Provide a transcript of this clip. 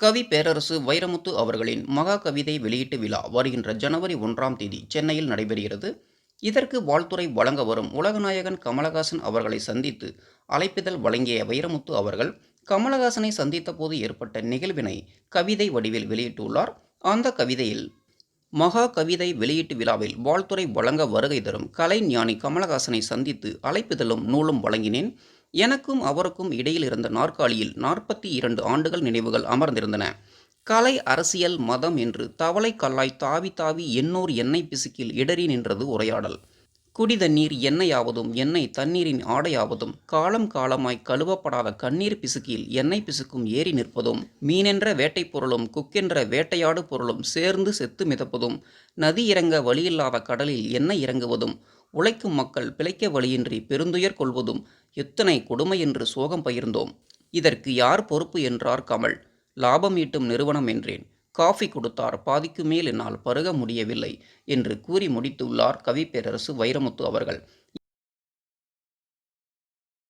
கவி பேரரசு வைரமுத்து அவர்களின் மகா கவிதை வெளியீட்டு விழா வருகின்ற ஜனவரி ஒன்றாம் தேதி சென்னையில் நடைபெறுகிறது. இதற்கு வாழ்த்துறை வழங்க வரும் உலகநாயகன் கமலஹாசன் அவர்களை சந்தித்து அழைப்பிதழ் வழங்கிய வைரமுத்து அவர்கள் கமலஹாசனை சந்தித்த போது ஏற்பட்ட நிகழ்வினை கவிதை வடிவில் வெளியிட்டுள்ளார். அந்த கவிதையில் மகா கவிதை வெளியீட்டு விழாவில் வாழ்த்துறை வழங்க வருகை தரும் கலைஞானி கமலஹாசனை சந்தித்து அழைப்பிதழும் நூலும் வழங்கினேன். எனக்கும் அவருக்கும் இடையில் இருந்த நாற்காலியில் நாற்பத்தி இரண்டு ஆண்டுகள் நினைவுகள் அமர்ந்திருந்தன. கலை அரசியல் மதம் என்று தவளை கல்லாய் தாவி தாவி எண்ணோர் எண்ணெய் பிசுக்கில் இடறி நின்றது உரையாடல். குடிதண்ணீர் எண்ணெயாவதும் எண்ணெய் தண்ணீரின் ஆடையாவதும் காலம் காலமாய் கழுவப்படாத கண்ணீர் பிசுக்கில் எண்ணெய் பிசுக்கும் ஏறி நிற்பதும் மீனென்ற வேட்டைப் பொருளும் குக்கென்ற வேட்டையாடு பொருளும் சேர்ந்து செத்து மிதப்பதும் நதி இறங்க வழியில்லாத கடலில் எண்ணெய் இறங்குவதும் உழைக்கும் மக்கள் பிழைக்க வழியின்றி பெருந்துயர் கொள்வதும் எத்தனை கொடுமை என்று சோகம் பகிர்ந்தோம். இதற்கு யார் பொறுப்பு என்றார் கமல். லாபம் ஈட்டும் நிறுவனம் என்றேன். காஃபி கொடுத்தார். பாதிக்கு மேல் என்னால் பருக முடியவில்லை என்று கூறி முடித்துள்ளார் கவிப்பேரரசு வைரமுத்து அவர்கள்.